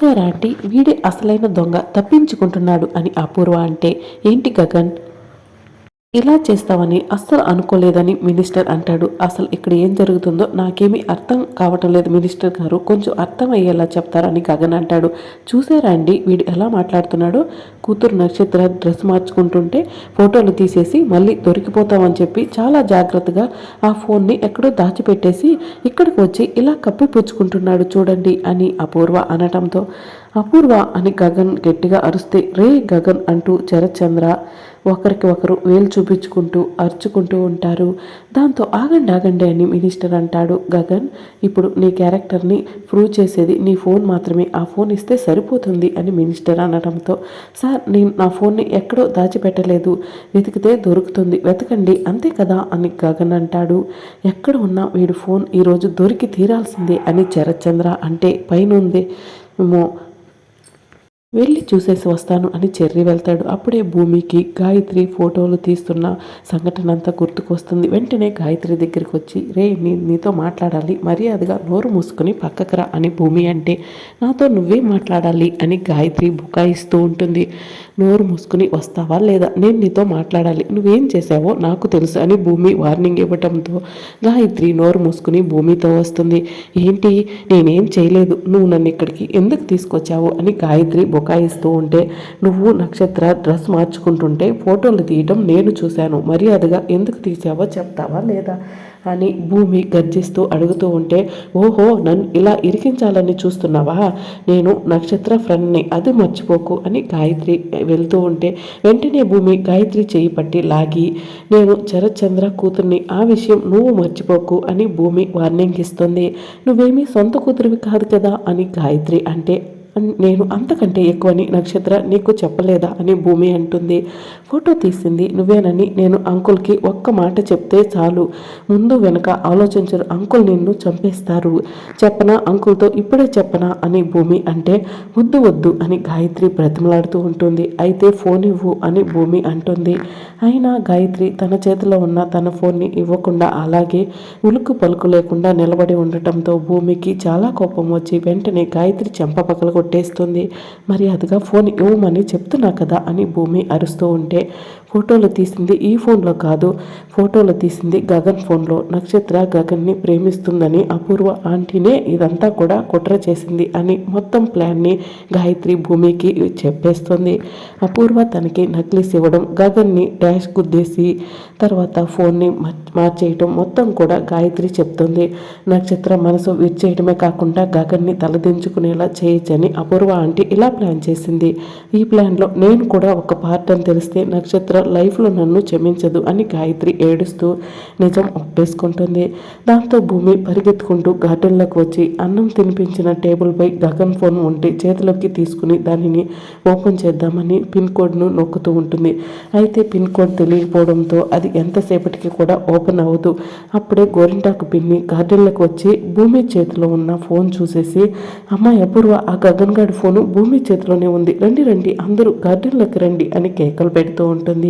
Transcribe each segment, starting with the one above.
చూసారా ఆంటీ వీడే అసలైన దొంగ తప్పించుకుంటున్నాడు అని అపూర్వ అంటే ఏంటి గగన్? ఇలా చేస్తామని అస్సలు అనుకోలేదని మినిస్టర్ అంటాడు. అసలు ఇక్కడ ఏం జరుగుతుందో నాకేమీ అర్థం కావటం లేదు మినిస్టర్ గారు. కొంచెం అర్థం అయ్యేలా చెప్తారని గగన్ అంటాడు. చూసారా అండి వీడు ఎలా మాట్లాడుతున్నాడో? కూతురు నక్షత్ర డ్రెస్ మార్చుకుంటుంటే ఫోటోలు తీసేసి మళ్ళీ దొరికిపోతామని చెప్పి చాలా జాగ్రత్తగా ఆ ఫోన్ని ఎక్కడో దాచిపెట్టేసి ఇక్కడికి వచ్చి ఇలా కప్పి పుచ్చుకుంటున్నాడు చూడండి అని అపూర్వ అనటంతో. అపూర్వ అని గగన్ గట్టిగా అరుస్తే రే గగన్ అంటూ చరచంద్ర ఒకరికి ఒకరు వేలు చూపించుకుంటూ అరుచుకుంటూ ఉంటారు. దాంతో ఆగండి ఆగండి అని మినిస్టర్ అంటాడు. గగన్ ఇప్పుడు నీ క్యారెక్టర్ని ప్రూవ్ చేసేది నీ ఫోన్ మాత్రమే. ఆ ఫోన్ ఇస్తే సరిపోతుంది అని మినిస్టర్ అనడంతో సార్ నేను నా ఫోన్ని ఎక్కడో దాచిపెట్టలేదు. వెతికితే దొరుకుతుంది. వెతకండి అంతే కదా అని గగన్ అంటాడు. ఎక్కడ ఉన్నా వీడు ఫోన్ ఈరోజు దొరికి తీరాల్సిందే అని చరచంద్ర అంటే పైన ఉంది ఏమో వెళ్ళి చూసేసి వస్తాను అని చెర్రి వెళ్తాడు. అప్పుడే భూమికి గాయత్రి ఫోటోలు తీస్తున్న సంఘటన అంతా గుర్తుకొస్తుంది. వెంటనే గాయత్రి దగ్గరికి వచ్చి రే నీ నీతో మాట్లాడాలి. మర్యాదగా నోరు మూసుకుని పక్కకు రా అని భూమి అంటే నాతో నువ్వే మాట్లాడాలి అని గాయత్రి బుకాయిస్తూ ఉంటుంది. నోరు మూసుకుని వస్తావా లేదా? నేను నీతో మాట్లాడాలి. నువ్వేం చేసావో నాకు తెలుసు అని భూమి వార్నింగ్ ఇవ్వటంతో గాయత్రి నోరు మూసుకుని భూమితో వస్తుంది. ఏంటి? నేనేం చేయలేదు. నువ్వు నన్ను ఇక్కడికి ఎందుకు తీసుకొచ్చావు? అని గాయత్రి బుకాయిస్తూ ఉంటే నువ్వు నక్షత్ర డ్రెస్ మార్చుకుంటుంటే ఫోటోలు తీయటం నేను చూశాను. మర్యాదగా ఎందుకు తీసావో చెప్తావా లేదా? అని భూమి గర్జిస్తూ అడుగుతూ ఉంటే ఓహో నన్ను ఇలా ఇరికించాలని చూస్తున్నావా? నేను నక్షత్ర ఫ్రెండ్ని అది మర్చిపోకు అని గాయత్రి వెళ్తూ ఉంటే వెంటనే భూమి గాయత్రి చేయి పట్టి లాగి నేను చరచంద్ర కూతుర్ని ఆ విషయం నువ్వు మర్చిపోకు అని భూమి వార్నింగ్ ఇస్తుంది. నువ్వేమీ సొంత కూతురివి కాదు కదా అని గాయత్రి అంటే నేను అంతకంటే ఎక్కువని నక్షత్ర నీకు చెప్పలేదా అని భూమి అంటుంది. ఫోటో తీసింది. నువ్వేనని నేను అంకుల్కి ఒక్క మాట చెప్తే చాలు. ముందు వెనక ఆలోచించరు. అంకుల్ నిన్ను చంపేస్తారు. చెప్పనా? అంకుల్తో ఇప్పుడే చెప్పనా? అని భూమి అంటే వద్దు వద్దు అని గాయత్రి బ్రతిమలాడుతూ ఉంటుంది. అయితే ఫోన్ ఇవ్వు అని భూమి అంటుంది. అయినా గాయత్రి తన చేతిలో ఉన్న తన ఫోన్ని ఇవ్వకుండా అలాగే ఉలుకు పలుకు లేకుండా నిలబడి ఉండటంతో భూమికి చాలా కోపం వచ్చి వెంటనే గాయత్రి చెంప పగల కొట్టేస్తుంది మర్యాదగా ఫోన్ ఇవ్వమని చెప్తున్నా కదా అని భూమి అరుస్తూ ఉంటే ಹೇಳ್ತೀನಿ ఫోటోలు తీసింది ఈ ఫోన్లో కాదు. ఫోటోలు తీసింది గగన్ ఫోన్లో. నక్షత్ర గగన్ని ప్రేమిస్తుందని అపూర్వ ఆంటీనే ఇదంతా కూడా కుట్ర చేసింది అని మొత్తం ప్లాన్ని గాయత్రి భూమికి చెప్పేస్తుంది. అపూర్వ తనకి నక్లీస్ ఇవ్వడం గగన్ని డాష్ గుద్దేసి తర్వాత ఫోన్ని మార్చేయటం మొత్తం కూడా గాయత్రి చెప్తుంది. నక్షత్ర మనసు విచ్చేయటమే కాకుండా గగన్ని తలదించుకునేలా చేయొచ్చని అపూర్వ ఆంటీ ఇలా ప్లాన్ చేసింది. ఈ ప్లాన్లో నేను కూడా ఒక పార్ట్ అని తెలిస్తే నక్షత్ర లైఫ్లో నన్ను క్షమించదు అని గాయత్రి ఏడుస్తూ నిజం ఒప్పేసుకుంటుంది. దాంతో భూమి పరిగెత్తుకుంటూ గార్డెన్లోకి వచ్చి అన్నం తినిపించిన టేబుల్పై గగన్ ఫోన్ ఉంటే చేతిలోకి తీసుకుని దానిని ఓపెన్ చేద్దామని పిన్ కోడ్ను నొక్కుతూ ఉంటుంది. అయితే పిన్ కోడ్ తెలియకపోవడంతో అది ఎంతసేపటికి కూడా ఓపెన్ అవ్వదు. అప్పుడే గోరింటాకు పిన్ని గార్డెన్లోకి వచ్చి భూమి చేతిలో ఉన్న ఫోన్ చూసేసి అమ్మ అపూర్వ ఆ గగన్ గారి ఫోను భూమి చేతిలోనే ఉంది. రండి రండి అందరూ గార్డెన్లోకి రండి అని కేకలు పెడుతూ ఉంటుంది.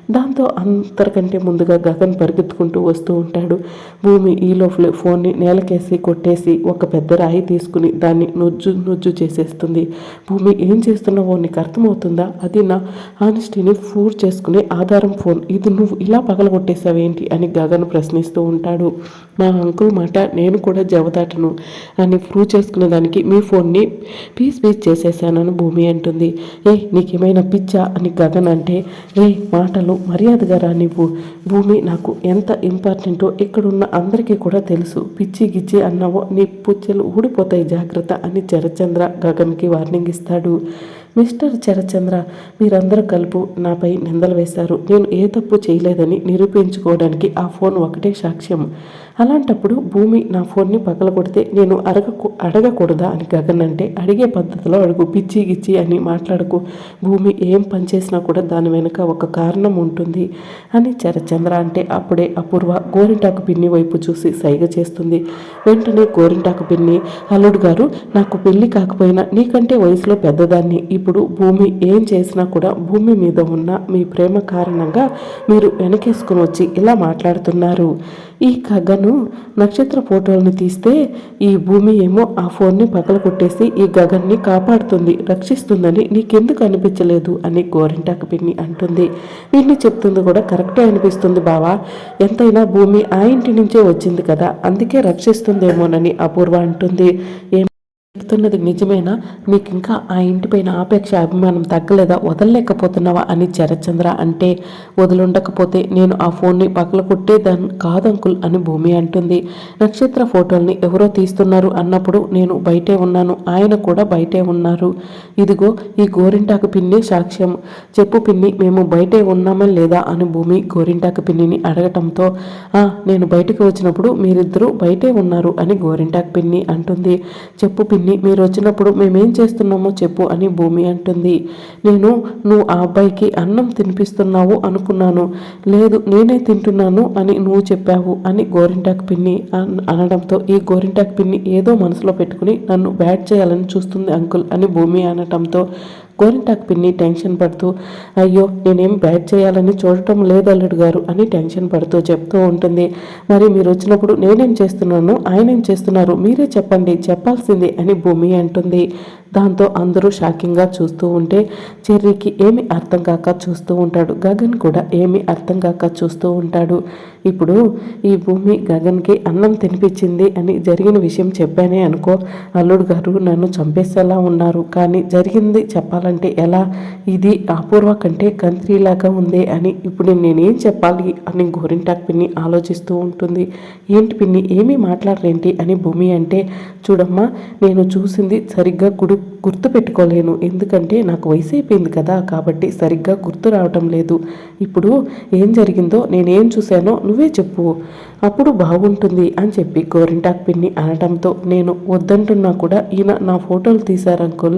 దాంతో అందరికంటే ముందుగా గగన్ పరిగెత్తుకుంటూ వస్తూ ఉంటాడు. భూమి ఈ లోపల ఫోన్ని నేలకేసి కొట్టేసి ఒక పెద్ద రాయి తీసుకుని దాన్ని నుజ్జు నుజ్జు చేసేస్తుంది. భూమి ఏం చేస్తున్నావో నీకు అర్థమవుతుందా? అది నా ఆనెస్టీని ఫూర్ చేసుకునే ఆధారం ఫోన్. ఇది నువ్వు ఇలా పగలగొట్టేసావేంటి అని గగన్ ప్రశ్నిస్తూ ఉంటాడు. మా అంకుల్ మాట నేను కూడా జవదాటను అని ప్రూవ్ చేసుకునే దానికి మీ ఫోన్ని పీస్ పీస్ చేసేసానని భూమి అంటుంది. ఏ నీకేమైనా పిచ్చా అని గగన్ అంటే రే మాటలు మర్యాదగా రా నీవు. భూమి నాకు ఎంత ఇంపార్టెంటో ఇక్కడున్న అందరికీ కూడా తెలుసు. పిచ్చి గిచ్చి అన్నావో నీ పుచ్చలు ఊడిపోతాయి జాగ్రత్త అని చరచంద్ర గగన్కి వార్నింగ్ ఇస్తాడు. మిస్టర్ చరచంద్ర మీరందరూ కలుపు. నాపై నిందలు వేశారు. నేను ఏ తప్పు చేయలేదని నిరూపించుకోవడానికి ఆ ఫోన్ ఒకటే సాక్ష్యం. అలాంటప్పుడు భూమి నా ఫోన్ని పగలగొడితే నేను అడగ అడగకూడదా అని గగన్ అంటే అడిగే పద్ధతిలో అడుగు పిచ్చి గిచ్చి అని మాట్లాడకు. భూమి ఏం పని చేసినా కూడా దాని వెనుక ఒక కారణం ఉంటుంది అని చరచంద్ర అంటే అప్పుడే అపూర్వ గోరింటాకు పిన్ని వైపు చూసి సైగ చేస్తుంది. వెంటనే గోరింటాకు పిన్ని అల్లుడు గారు నాకు పెళ్ళి కాకపోయినా నీకంటే వయసులో పెద్దదాన్ని. ఇప్పుడు భూమి ఏం చేసినా కూడా భూమి మీద ఉన్న మీ ప్రేమ కారణంగా మీరు వెనకేసుకుని వచ్చి ఇలా మాట్లాడుతున్నారు. ఈ గగన్ నేను నక్షత్ర ఫోటోల్ని తీస్తే ఈ భూమి ఏమో ఆ ఫోన్ని పగల కొట్టేసి ఈ గగన్ని కాపాడుతుంది రక్షిస్తుందని నీకెందుకు అనిపించలేదు అని గోరింటాకు పిన్ని అంటుంది. వీటిని చెప్తుంది కూడా కరెక్టే అనిపిస్తుంది బావా. ఎంతైనా భూమి ఆ ఇంటి నుంచే వచ్చింది కదా అందుకే రక్షిస్తుందేమోనని అపూర్వ అంటుంది. ఏం చెప్తున్నది నిజమేనా? నీకు ఇంకా ఆ ఇంటిపైన ఆపేక్ష అభిమానం తగ్గలేదా? వదలలేకపోతున్నావా అని చరచంద్ర అంటే వదులుండకపోతే నేను ఆ ఫోన్ని పక్కల కొట్టేదాన్ని కాదంకుల్ అని భూమి అంటుంది. నక్షత్ర ఫోటోల్ని ఎవరో తీస్తున్నారు అన్నప్పుడు నేను బయటే ఉన్నాను. ఆయన కూడా బయటే ఉన్నారు. ఇదిగో ఈ గోరింటాకు పిన్ని సాక్ష్యం. చెప్పు పిన్ని మేము బయటే ఉన్నామా లేదా అని భూమి గోరింటాకు పిన్నిని అడగటంతో "ఆ, నేను బయటకు వచ్చినప్పుడు మీరిద్దరూ బయటే ఉన్నారు అని గోరింటాకు పిన్ని అంటుంది. చెప్పు పిన్ని మీరు వచ్చినప్పుడు మేమేం చేస్తున్నామో చెప్పు అని భూమి అంటుంది. నేను నువ్వు ఆ అబ్బాయికి అన్నం తినిపిస్తున్నావు అనుకున్నాను. లేదు నేనే తింటున్నాను అని నువ్వు చెప్పావు అని గోరింటాకు పిన్ని అన్- అనడంతో ఈ గోరింటాకు పిన్ని ఏదో మనసులో పెట్టుకుని నన్ను బ్యాట్ చేయాలని చూస్తుంది అంకుల్ అని భూమి అనటంతో గోరింటాకు పిన్ని టెన్షన్ పడుతూ అయ్యో నేనేం బ్యాట్ చేయాలని చూడటం లేదు అల్లుడు గారు అని టెన్షన్ పడుతూ చెప్తూ ఉంటుంది. మరి మీరు వచ్చినప్పుడు నేనేం చేస్తున్నాను? ఆయన ఏం చేస్తున్నారు? మీరే చెప్పండి చెప్పాల్సింది అని భూమి అంటుంది. దాంతో అందరూ షాకింగ్గా చూస్తూ ఉంటే చెర్రీకి ఏమి అర్థం కాక చూస్తూ ఉంటాడు. గగన్ కూడా ఏమి అర్థం కాక చూస్తూ ఉంటాడు. ఇప్పుడు ఈ భూమి గగన్కి అన్నం తినిపించింది అని జరిగిన విషయం చెప్పానే అనుకో అల్లుడు గారు నన్ను చంపేసేలా ఉన్నారు. కానీ జరిగింది చెప్పాలంటే ఎలా? ఇది అపూర్వ కంటే కంత్రీలాగా ఉంది అని. ఇప్పుడు నేనేం చెప్పాలి అని గోరింటాక్ పిన్ని ఆలోచిస్తూ ఉంటుంది. ఏంటి పిన్ని ఏమీ మాట్లాడరేంటి అని భూమి అంటే చూడమ్మా నేను చూసింది సరిగ్గా గుడి గుర్తు పెట్టుకోలేను ఎందుకంటే నాకు వయసు అయిపోయింది కదా కాబట్టి సరిగ్గా గుర్తు రావటం లేదు. ఇప్పుడు ఏం జరిగిందో నేనేం చూశానో నువ్వే చెప్పు. అప్పుడు బాగుంటుంది అని చెప్పి గోరింటాక్ పిన్ని అనడంతో నేను వద్దంటున్నా కూడా ఈయన నా ఫోటోలు తీశారంకుల్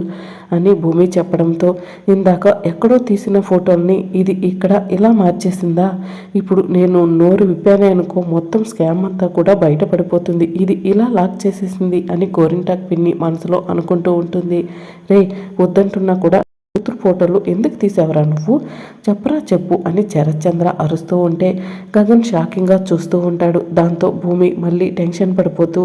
అని భూమి చెప్పడంతో ఇందాక ఎక్కడో తీసిన ఫోటోల్ని ఇది ఇక్కడ ఇలా మార్చేసిందా? ఇప్పుడు నేను నోరు విప్పానే అనుకో మొత్తం స్కామ్ అంతా కూడా బయటపడిపోతుంది. ఇది ఇలా లాక్ చేసేసింది అని గోరింటాక్ పిన్ని మనసులో అనుకుంటూ ఉంటుంది. రే వద్దంటున్నా కూడా కూతురు ఫోటోలు ఎందుకు తీసావరా నువ్వు? చెప్పరా చెప్పు అని శరత్చంద్ర అరుస్తూ ఉంటే గగన్ షాకింగ్గా చూస్తూ ఉంటాడు. దాంతో భూమి మళ్ళీ టెన్షన్ పడిపోతూ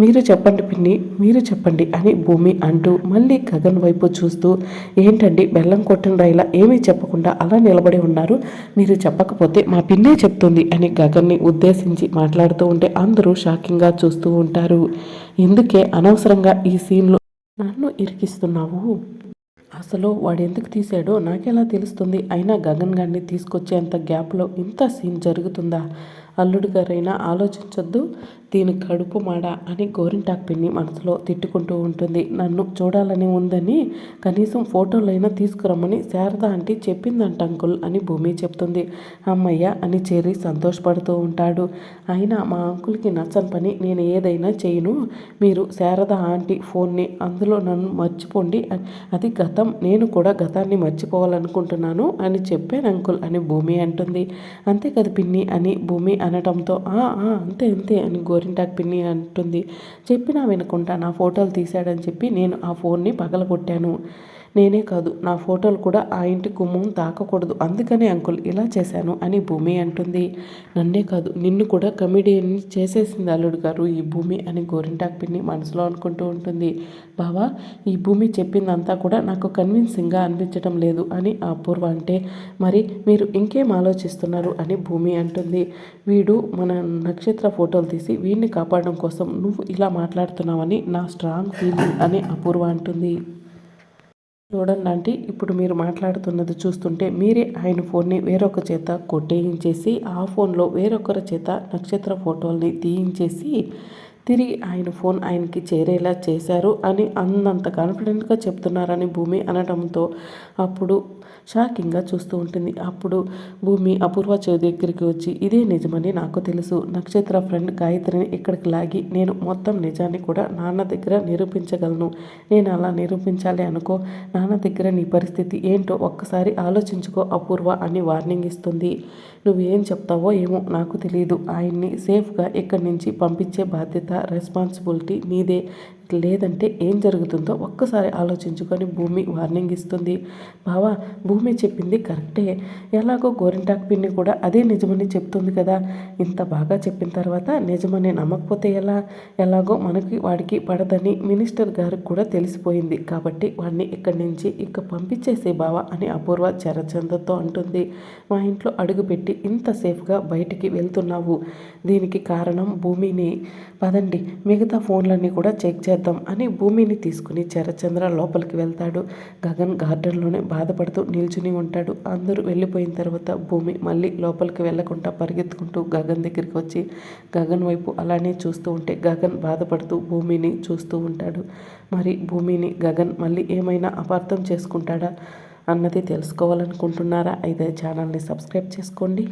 మీరు చెప్పండి పిన్ని మీరు చెప్పండి అని భూమి అంటూ మళ్ళీ గగన్ వైపు చూస్తూ ఏంటండి బెల్లం కొట్టిన రైలా ఏమీ చెప్పకుండా అలా నిలబడి ఉన్నారు? మీరు చెప్పకపోతే మా పిన్నే చెప్తుంది అని గగన్ని ఉద్దేశించి మాట్లాడుతూ ఉంటే అందరూ షాకింగ్గా చూస్తూ ఉంటారు. ఎందుకే? అనవసరంగా ఈ సీన్లో నన్ను ఇరికిస్తున్నావు? అసలు వాడు ఎందుకు తీసాడో నాకెలా తెలుస్తుంది? అయినా గగన్ గారిని తీసుకొచ్చేంత గ్యాప్లో ఇంత సీన్ జరుగుతుందా? అల్లుడు గారైనా ఆలోచించొద్దు. దీని కడుపు మాడ అని గోరింటాకు పిన్ని మనసులో తిట్టుకుంటూ ఉంటుంది. నన్ను చూడాలని ఉందని కనీసం ఫోటోలైనా తీసుకురమ్మని శారద ఆంటీ చెప్పిందంట అంకుల్ అని భూమి చెప్తుంది. అమ్మయ్య అని చేరి సంతోషపడుతూ ఉంటాడు. అయినా మా అంకుల్కి నచ్చని పని నేను ఏదైనా చేయను. మీరు శారద ఆంటీ ఫోన్ని అందులో నన్ను మర్చిపోండి. అది గతం. నేను కూడా గతాన్ని మర్చిపోవాలనుకుంటున్నాను అని చెప్పాను అంకుల్ అని భూమి అంటుంది. అంతే కదా పిన్ని అని భూమి అనటంతో "ఆ, ఆ, అంతే అంతే అని గోరింటాక్ పిన్ని అంటుంది. చెప్పినా వినకుండా నా ఫోటోలు తీశాడని చెప్పి నేను ఆ ఫోన్ని పగలగొట్టాను. నేనే కాదు నా ఫోటోలు కూడా ఆ ఇంటి గుమ్మం తాకకూడదు. అందుకనే అంకుల్ ఇలా చేశాను అని భూమి అంటుంది. నన్నే కాదు నిన్ను కూడా కమిడియన్ చేసేసింది అల్లుడు గారు ఈ భూమి అని గోరింటాక్ పిన్ని మనసులో అనుకుంటూ ఉంటుంది. బావా ఈ భూమి చెప్పిందంతా కూడా నాకు కన్విన్సింగ్గా అనిపించడం లేదు అని అపూర్వ అంటే మరి మీరు ఇంకేం ఆలోచిస్తున్నారు అని భూమి అంటుంది. వీడు మన నక్షత్ర ఫోటోలు తీసి వీడిని కాపాడడం కోసం నువ్వు ఇలా మాట్లాడుతున్నావని నా స్ట్రాంగ్ ఫీలింగ్ అని అపూర్వ అంటుంది. చూడండి ఆంటీ ఇప్పుడు మీరు మాట్లాడుతున్నది చూస్తుంటే మీరే ఆయన ఫోన్ని వేరొక చేత కొట్టేయించేసి ఆ ఫోన్లో వేరొకరి చేత నక్షత్ర ఫోటోల్ని తీయించేసి తిరిగి ఆయన ఫోన్ ఆయనకి చేరేలా చేశారు అని అందంత కాన్ఫిడెంట్గా చెప్తున్నారని భూమి అనడంతో అప్పుడు షాకింగ్గా చూస్తూ ఉంటుంది. అప్పుడు భూమి అపూర్వ చౌదరి దగ్గరికి వచ్చి ఇదే నిజమని నాకు తెలుసు. నక్షత్ర ఫ్రెండ్ గాయత్రిని ఇక్కడికి లాగి నేను మొత్తం నిజాన్ని కూడా నాన్న దగ్గర నిరూపించగలను. నేను అలా నిరూపించాలి అనుకో నాన్న దగ్గర నీ పరిస్థితి ఏంటో ఒక్కసారి ఆలోచించుకో అపూర్వ అని వార్నింగ్ ఇస్తుంది. నువ్వేం చెప్తావో ఏమో నాకు తెలియదు ఆయన్ని సేఫ్గా ఇక్కడి నుంచి పంపించే బాధ్యత రెస్పాన్సిబిలిటీ మీదే లేదంటే ఏం జరుగుతుందో ఒక్కసారి ఆలోచించుకొని భూమి వార్నింగ్ ఇస్తుంది. బావా భూమి చెప్పింది కరెక్టే. ఎలాగో గోరింటాకు పిన్ని కూడా అదే నిజమని చెప్తుంది కదా. ఇంత బాగా చెప్పిన తర్వాత నిజమని నమ్మకపోతే ఎలా? ఎలాగో మనకి వాడికి పడదని మినిస్టర్ గారికి కూడా తెలిసిపోయింది. కాబట్టి వాడిని ఇక్కడి నుంచి ఇక పంపించేసే బావా అని అపూర్వ చరచందతో అంటుంది. మా ఇంట్లో అడుగుపెట్టి ఇంత సేఫ్గా బయటికి వెళ్తున్నావు. దీనికి కారణం భూమిని. పదండి మిగతా ఫోన్లన్నీ కూడా చెక్ చేద్దాం అని భూమిని తీసుకుని చరచంద్ర లోపలికి వెళ్తాడు. గగన్ గార్డెన్లోనే బాధపడుతూ నిల్చుని ఉంటాడు. అందరూ వెళ్ళిపోయిన తర్వాత భూమి మళ్ళీ లోపలికి వెళ్ళకుండా పరిగెత్తుకుంటూ గగన్ దగ్గరికి వచ్చి గగన్ వైపు అలానే చూస్తూ ఉంటే గగన్ బాధపడుతూ భూమిని చూస్తూ ఉంటాడు. మరి భూమిని గగన్ మళ్ళీ ఏమైనా అపార్థం చేసుకుంటాడా అన్నది తెలుసుకోవాలనుకుంటున్నారా? అయితే ఛానల్ని సబ్స్క్రైబ్ చేసుకోండి.